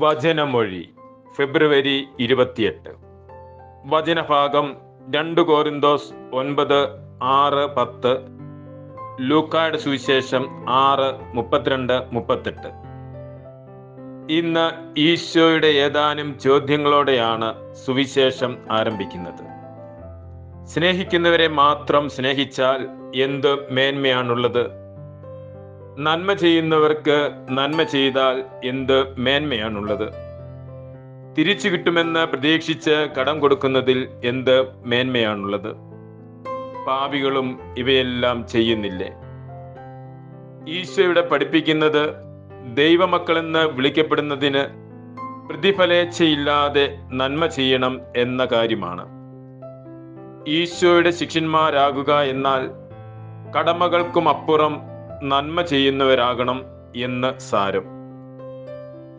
വചനമൊഴി ഫെബ്രുവരി ഇരുപത്തിയെട്ട്. വചനഭാഗം രണ്ട് കോറിന്തോസ് ഒൻപത് ആറ് പത്ത് ലൂക്കായുടെ സുവിശേഷം ആറ് മുപ്പത്തിരണ്ട് മുപ്പത്തെട്ട്. ഇന്ന് ഈശോയുടെ ഏതാനും ചോദ്യങ്ങളോടെയാണ് സുവിശേഷം ആരംഭിക്കുന്നത്. സ്നേഹിക്കുന്നവരെ മാത്രം സ്നേഹിച്ചാൽ എന്ത് മേന്മയാണുള്ളത്? നന്മ ചെയ്യുന്നവർക്ക് നന്മ ചെയ്താൽ എന്ത് മേന്മയാണുള്ളത്? തിരിച്ചു കിട്ടുമെന്ന് പ്രതീക്ഷിച്ച് കടം കൊടുക്കുന്നതിൽ എന്ത് മേന്മയാണുള്ളത്? പാപികളും ഇവയെല്ലാം ചെയ്യുന്നില്ലേ? ഈശോയുടെ പഠിപ്പിക്കുന്നത് ദൈവമക്കളെന്ന് വിളിക്കപ്പെടുന്നതിന് പ്രതിഫലേച്ഛയില്ലാതെ നന്മ ചെയ്യണം എന്ന കാര്യമാണ്. ഈശോയുടെ ശിഷ്യന്മാരാകുക എന്നാൽ കടമകൾക്കും അപ്പുറം നന്മ ചെയ്യുന്നവരാകണം എന്ന് സാരം.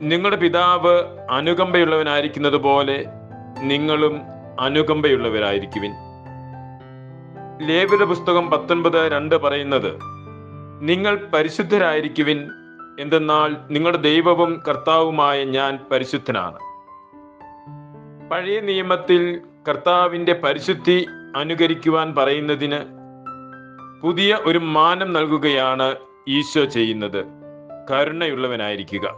നിങ്ങളുടെ പിതാവ് അനുകമ്പയുള്ളവനായിരിക്കുന്നത് പോലെ നിങ്ങളും അനുകമ്പയുള്ളവരായിരിക്കുവിൻ. ലേവിത പുസ്തകം പത്തൊൻപത് രണ്ട് പറയുന്നത് നിങ്ങൾ പരിശുദ്ധരായിരിക്കുവിൻ എന്തെന്നാൽ നിങ്ങളുടെ ദൈവവും കർത്താവുമായ ഞാൻ പരിശുദ്ധനാണ്. പഴയ നിയമത്തിൽ കർത്താവിന്റെ പരിശുദ്ധി അനുകരിക്കുവാൻ പറയുന്നതിന് പുതിയ ഒരു മാനം നൽകുകയാണ് ഈശോ ചെയ്യുന്നത്. കരുണയുള്ളവനായിരിക്കുക.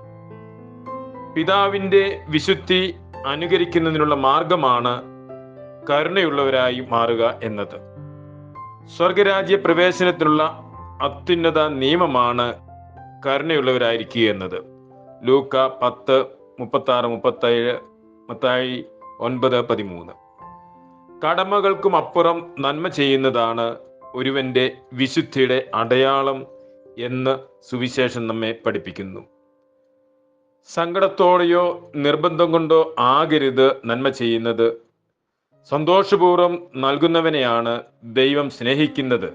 പിതാവിന്റെ വിശുദ്ധി അനുകരിക്കുന്നതിനുള്ള മാർഗമാണ് കരുണയുള്ളവരായി മാറുക എന്നത്. സ്വർഗരാജ്യ പ്രവേശനത്തിനുള്ള അത്യുന്നത നിയമമാണ് കരുണയുള്ളവരായിരിക്കുക എന്നത്. ലൂക്ക പത്ത് മുപ്പത്തി ആറ് മുപ്പത്തേഴ് മത്തായി ഒൻപത് പതിമൂന്ന്. കടമകൾക്കും അപ്പുറം നന്മ ചെയ്യുന്നതാണ് ഒരുവന്റെ വിശുദ്ധിയുടെ അടയാളം എന്ന് സുവിശേഷം നമ്മെ പഠിപ്പിക്കുന്നു. സങ്കടത്തോടെയോ നിർബന്ധം കൊണ്ടോ ആകരുത് നന്മ ചെയ്യുന്നത്. സന്തോഷപൂർവം നൽകുന്നവനെയാണ് ദൈവം സ്നേഹിക്കുന്നത്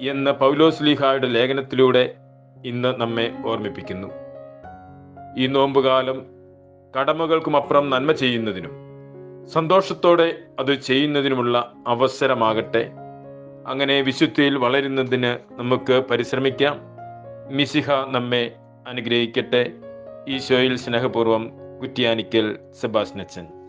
എന്ന് പൗലോസ് ലീഹായുടെ ലേഖനത്തിലൂടെ ഇന്ന് നമ്മെ ഓർമ്മിപ്പിക്കുന്നു. ഈ നോമ്പുകാലം കടമകൾക്കുമപ്പുറം നന്മ ചെയ്യുന്നതിനും സന്തോഷത്തോടെ അത് ചെയ്യുന്നതിനുമുള്ള അവസരമാകട്ടെ. അങ്ങനെ വിശുദ്ധിയിൽ വളരുന്നതിന് നമുക്ക് പരിശ്രമിക്കാം. മിസിഹ നമ്മെ അനുഗ്രഹിക്കട്ടെ. ഈശോയിൽ സ്നേഹപൂർവം കുറ്റിയാനിക്കൽ സെബാസ്നച്ചൻ